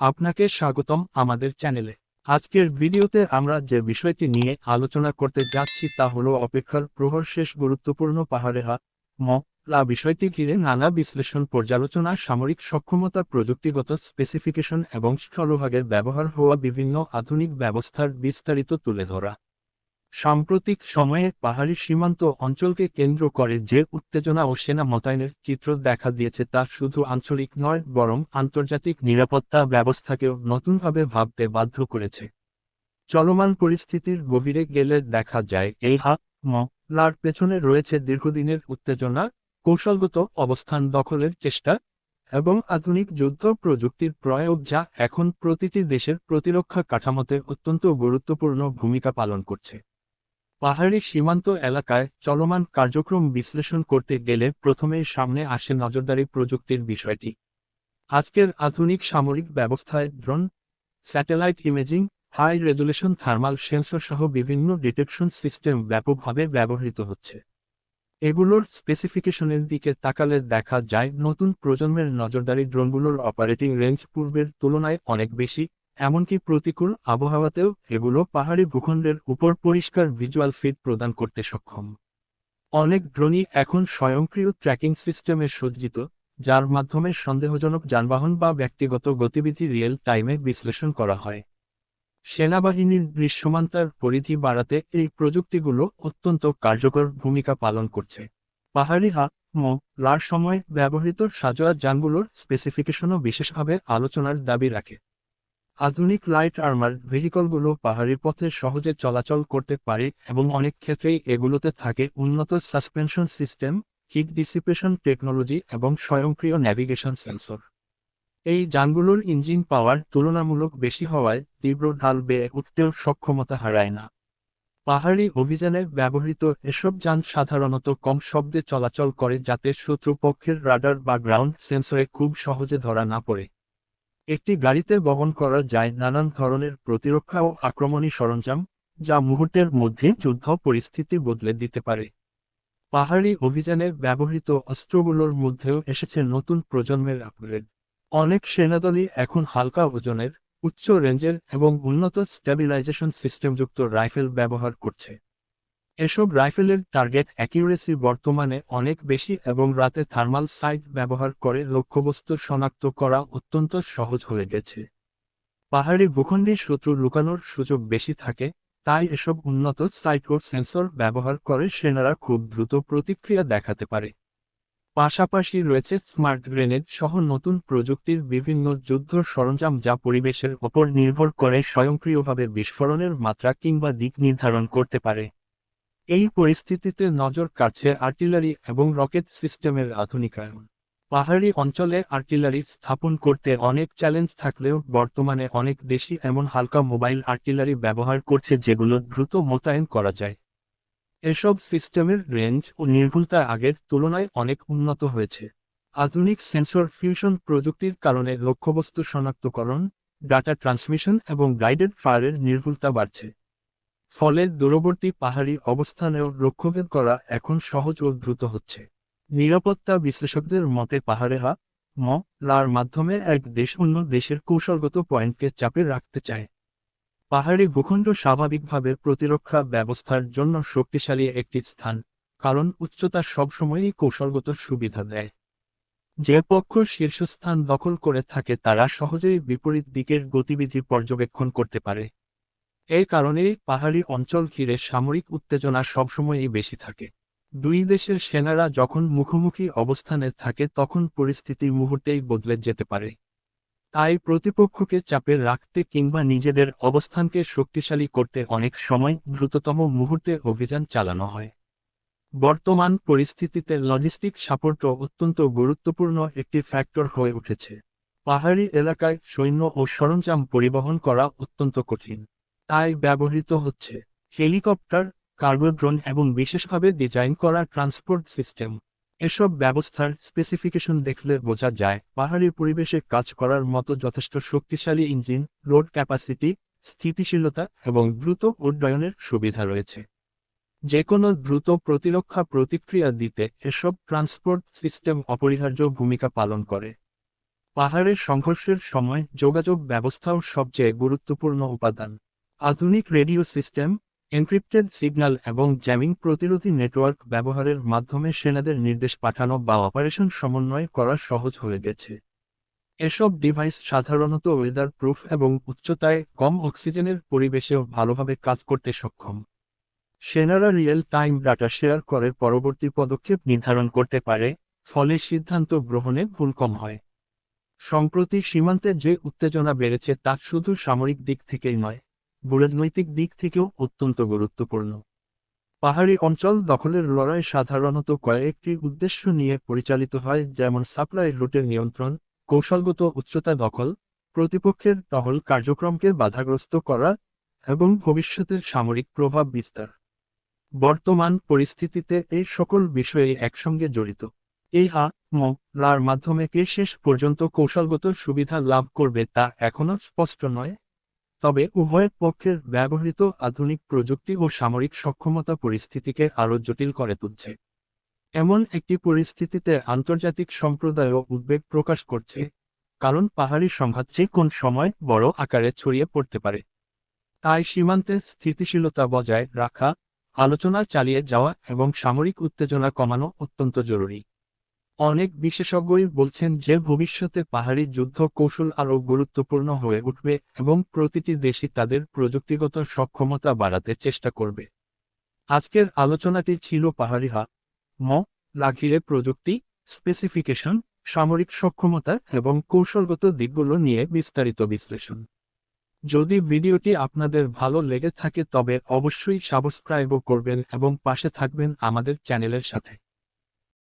আপনাকে স্বাগতম আমাদের চ্যানেলে। আজকের ভিডিওতে আমরা যে বিষয়টি নিয়ে আলোচনা করতে যাচ্ছি তা হলো অপেক্ষার প্রহর শেষ গুরুত্বপূর্ণ পাহাড়ে হা, ম, লা বিষয়টি ঘিরে নানা বিশ্লেষণ, পর্যালোচনা, সামরিক সক্ষমতা, প্রযুক্তিগত স্পেসিফিকেশন এবং স্থলভাগে ব্যবহার হওয়া বিভিন্ন আধুনিক ব্যবস্থার বিস্তারিত তুলে ধরা। সাম্প্রতিক সময়ে পাহাড়ি সীমান্ত অঞ্চলকে কেন্দ্র করে যে উত্তেজনা ও সেনা মোতায়েনের চিত্র দেখা দিয়েছে তা শুধু আঞ্চলিক নয়, বরং আন্তর্জাতিক নিরাপত্তা ব্যবস্থাকেও নতুনভাবে ভাবতে বাধ্য করেছে। চলমান পরিস্থিতির গভীরে গেলে দেখা যায়, এই হা, ম, লার পেছনে রয়েছে দীর্ঘদিনের উত্তেজনা, কৌশলগত অবস্থান দখলের চেষ্টা, এবং আধুনিক যুদ্ধ প্রযুক্তির প্রয়োগ যা এখন প্রতিটি দেশের প্রতিরক্ষা কাঠামোতে অত্যন্ত গুরুত্বপূর্ণ ভূমিকা পালন করছে। পাহাড়ি সীমান্ত এলাকায় চলমান কার্যক্রম বিশ্লেষণ করতে গেলে প্রথমেই সামনে আসে নজরদারি প্রযুক্তির বিষয়টি। আজকের আধুনিক সামরিক ব্যবস্থায় drone, satellite imaging, high resolution thermal sensor সহ বিভিন্ন ডিটেকশন সিস্টেম ব্যাপকভাবে ব্যবহৃত হচ্ছে। এগুলোর স্পেসিফিকেশনের দিকে তাকালে দেখা যায়, নতুন প্রজন্মের নজরদারি ড্রোনগুলোর অপারেটিং রেঞ্জ পূর্বের তুলনায় অনেক বেশি এমনকি প্রতিকূল আবহাওয়াতেও এগুলো পাহাড়ি ভূখণ্ডের উপর পরিষ্কার ভিজুয়াল ফিড প্রদান করতে সক্ষম। অনেক ড্রোনই এখন স্বয়ংক্রিয় ট্র্যাকিং সিস্টেমে সজ্জিত, যার মাধ্যমে সন্দেহজনক যানবাহন বা ব্যক্তিগত গতিবিধি রিয়েল টাইমে বিশ্লেষণ করা হয়। সেনাবাহিনীর দৃশ্যমানতার পরিধি বাড়াতে এই প্রযুক্তিগুলো অত্যন্ত কার্যকর ভূমিকা পালন করছে। পাহাড়ি হা মো, লার সময় ব্যবহৃত সাজোয়া যানগুলোর স্পেসিফিকেশনও বিশেষভাবে আলোচনার দাবি রাখে। আধুনিক লাইট আর্মার ভেহিকলগুলো পাহাড়ি পথে সহজে চলাচল করতে পারে এবং অনেক ক্ষেত্রেই এগুলোতে থাকে উন্নত suspension system, heat dissipation technology এবং স্বয়ংক্রিয় ন্যাভিগেশন সেন্সর। এই যানগুলোর ইঞ্জিন পাওয়ার তুলনামূলক বেশি হওয়ায় তীব্র ঢাল বেয়ে উঠতেও সক্ষমতা হারায় না। পাহাড়ি অভিযানে ব্যবহৃত এসব যান সাধারণত কম শব্দে চলাচল করে যাতে শত্রুপক্ষের রাডার বা গ্রাউন্ড সেন্সরে খুব সহজে ধরা না পড়ে। একটি গাড়িতে বহন করা যায় নানান ধরনের প্রতিরক্ষা ও আক্রমণী সরঞ্জাম, যা মুহূর্তের মধ্যে যুদ্ধ পরিস্থিতি বদলে দিতে পারে। পাহাড়ি অভিযানে ব্যবহৃত অস্ত্রগুলোর মধ্যেও এসেছে নতুন প্রজন্মের আপগ্রেড অনেক সেনাদলই এখন হালকা ওজনের, উচ্চ রেঞ্জের এবং উন্নত স্ট্যাবিলাইজেশন সিস্টেমযুক্ত রাইফেল ব্যবহার করছে। এসব রাইফেলের টার্গেট অ্যাকিউরেসি বর্তমানে অনেক বেশি এবং রাতে থার্মাল সাইট ব্যবহার করে লক্ষ্যবস্তু শনাক্ত করা অত্যন্ত সহজ হয়ে গেছে। পাহাড়ি ভূখণ্ডে শত্রু লুকানোর সুযোগ বেশি থাকে, তাই এসব উন্নত সাইট ও সেন্সর ব্যবহার করে সেনারা খুব দ্রুত প্রতিক্রিয়া দেখাতে পারে। পাশাপাশি রয়েছে স্মার্ট গ্রেনেড সহ নতুন প্রযুক্তির বিভিন্ন যুদ্ধ সরঞ্জাম যা পরিবেশের ওপর নির্ভর করে স্বয়ংক্রিয়ভাবে বিস্ফোরণের মাত্রা কিংবা দিক নির্ধারণ করতে পারে। এই পরিস্থিতিতে নজর কাটছে আর্টিলারি এবং রকেট সিস্টেমের আধুনিকায়ন। পাহাড়ি অঞ্চলে আর্টিলারি স্থাপন করতে অনেক চ্যালেঞ্জ থাকলেও বর্তমানে অনেক দেশই এমন হালকা মোবাইল আর্টিলারি ব্যবহার করছে যেগুলো দ্রুত মোতায়েন করা যায়। এসব সিস্টেমের রেঞ্জ ও নির্ভুলতা আগের তুলনায় অনেক উন্নত হয়েছে। আধুনিক সেন্সর ফিউশন প্রযুক্তির কারণে লক্ষ্যবস্তু শনাক্তকরণ, ডাটা ট্রান্সমিশন এবং গাইডেড ফায়ারের নির্ভুলতা বাড়ছে। ফলে দূরবর্তী পাহাড়ি অবস্থানেও লক্ষ্যভেদ করা এখন সহজ ও দ্রুত হচ্ছে। নিরাপত্তা বিশ্লেষকদের মতে পাহাড়ে হা, ম, লার মাধ্যমে এক দেশ অন্য দেশের কৌশলগত পয়েন্টকে চাপে রাখতে চায়। পাহাড়ি ভূখণ্ড স্বাভাবিকভাবে প্রতিরক্ষা ব্যবস্থার জন্য শক্তিশালী একটি স্থান, কারণ উচ্চতা সবসময়ই কৌশলগত সুবিধা দেয়। যে পক্ষ শীর্ষস্থান দখল করে থাকে তারা সহজেই বিপরীত দিকের গতিবিধি পর্যবেক্ষণ করতে পারে। এই কারণেই পাহাড়ি অঞ্চল ঘিরে সামরিক উত্তেজনা সবসময়ই বেশি থাকে। দুই দেশের সেনারা যখন মুখোমুখি অবস্থানে থাকে, তখন পরিস্থিতি মুহূর্তেই বদলে যেতে পারে। তাই প্রতিপক্ষকে চাপে রাখতে কিংবা নিজেদের অবস্থানকে শক্তিশালী করতে অনেক সময় দ্রুততম মুহূর্তে অভিযান চালানো হয়। বর্তমান পরিস্থিতিতে লজিস্টিক সাপোর্ট অত্যন্ত গুরুত্বপূর্ণ একটি ফ্যাক্টর হয়ে উঠেছে। পাহাড়ি এলাকায় সৈন্য ও সরঞ্জাম পরিবহন করা অত্যন্ত কঠিন। তাই ব্যবহৃত হচ্ছে। হেলিকপ্টার, কার্গো ড্রোন এবং বিশেষভাবে ডিজাইন করা ট্রান্সপোর্ট সিস্টেম। এসব ব্যবস্থার স্পেসিফিকেশন দেখলে বোঝা যায়, পাহাড়ি পরিবেশে কাজ করার মতো যথেষ্ট শক্তিশালী ইঞ্জিন, রোড ক্যাপাসিটি, স্থিতিশীলতা এবং দ্রুত উড্ডয়নের সুবিধা রয়েছে। যে কোনো দ্রুত প্রতিরক্ষা প্রতিক্রিয়া দিতে এসব ট্রান্সপোর্ট সিস্টেম অপরিহার্য ভূমিকা পালন করে। পাহাড়ের সংঘর্ষের সময় যোগাযোগ ব্যবস্থাও সবচেয়ে গুরুত্বপূর্ণ উপাদান। আধুনিক রেডিও সিস্টেম, এনক্রিপ্টেড সিগন্যাল এবং জ্যামিং প্রতিরোধী নেটওয়ার্ক ব্যবহারের মাধ্যমে সেনাদের নির্দেশ পাঠানো বা অপারেশন সমন্বয় করা সহজ হয়ে গেছে। এসব ডিভাইস সাধারণত ওয়েদার প্রুফ এবং উচ্চতায় কম অক্সিজেনের পরিবেশেও ভালোভাবে কাজ করতে সক্ষম। সেনারা রিয়েল টাইম ডাটা শেয়ার করে পরবর্তী পদক্ষেপ নির্ধারণ করতে পারে, ফলে সিদ্ধান্ত গ্রহণে ভুল কম হয়। সম্প্রতি সীমান্তে যে উত্তেজনা বেড়েছে তা শুধু সামরিক দিক থেকেই নয় রাজনৈতিক দিক থেকেও অত্যন্ত গুরুত্বপূর্ণ। পাহাড়ি অঞ্চল দখলের লড়াই সাধারণত কয়েকটি উদ্দেশ্য নিয়ে পরিচালিত হয়, যেমন সাপ্লাই রুটের নিয়ন্ত্রণ, কৌশলগত উচ্চতা দখল, প্রতিপক্ষের টহল কার্যক্রমকে বাধাগ্রস্ত করা, এবং ভবিষ্যতের সামরিক প্রভাব বিস্তার। বর্তমান পরিস্থিতিতে এই সকল বিষয়ে একসঙ্গে জড়িত। এই হা ম, লার মাধ্যমে কে শেষ পর্যন্ত কৌশলগত সুবিধা লাভ করবে তা এখনও স্পষ্ট নয়। তবে উভয়ের পক্ষের ব্যবহৃত আধুনিক প্রযুক্তি ও সামরিক সক্ষমতা পরিস্থিতিকে আরও জটিল করে তুলছে। এমন একটি পরিস্থিতিতে আন্তর্জাতিক সম্প্রদায়ও উদ্বেগ প্রকাশ করছে, কারণ পাহাড়ি সংঘাত যে কোন সময় বড় আকারে ছড়িয়ে পড়তে পারে। তাই সীমান্তে স্থিতিশীলতা বজায় রাখা, আলোচনা চালিয়ে যাওয়া এবং সামরিক উত্তেজনা কমানো অত্যন্ত জরুরি। অনেক বিশেষজ্ঞই বলছেন যে ভবিষ্যতে পাহাড়ি যুদ্ধ কৌশল আরও গুরুত্বপূর্ণ হয়ে উঠবে এবং প্রতিটি দেশই তাদের প্রযুক্তিগত সক্ষমতা বাড়াতে চেষ্টা করবে। আজকের আলোচনাটি ছিল পাহাড়ি হা, ম, লাঘিরে প্রযুক্তি, স্পেসিফিকেশন, সামরিক সক্ষমতা এবং কৌশলগত দিকগুলো নিয়ে বিস্তারিত বিশ্লেষণ। যদি ভিডিওটি আপনাদের ভালো লেগে থাকে তবে অবশ্যই সাবস্ক্রাইবও করবেন এবং পাশে থাকবেন আমাদের চ্যানেলের সাথে।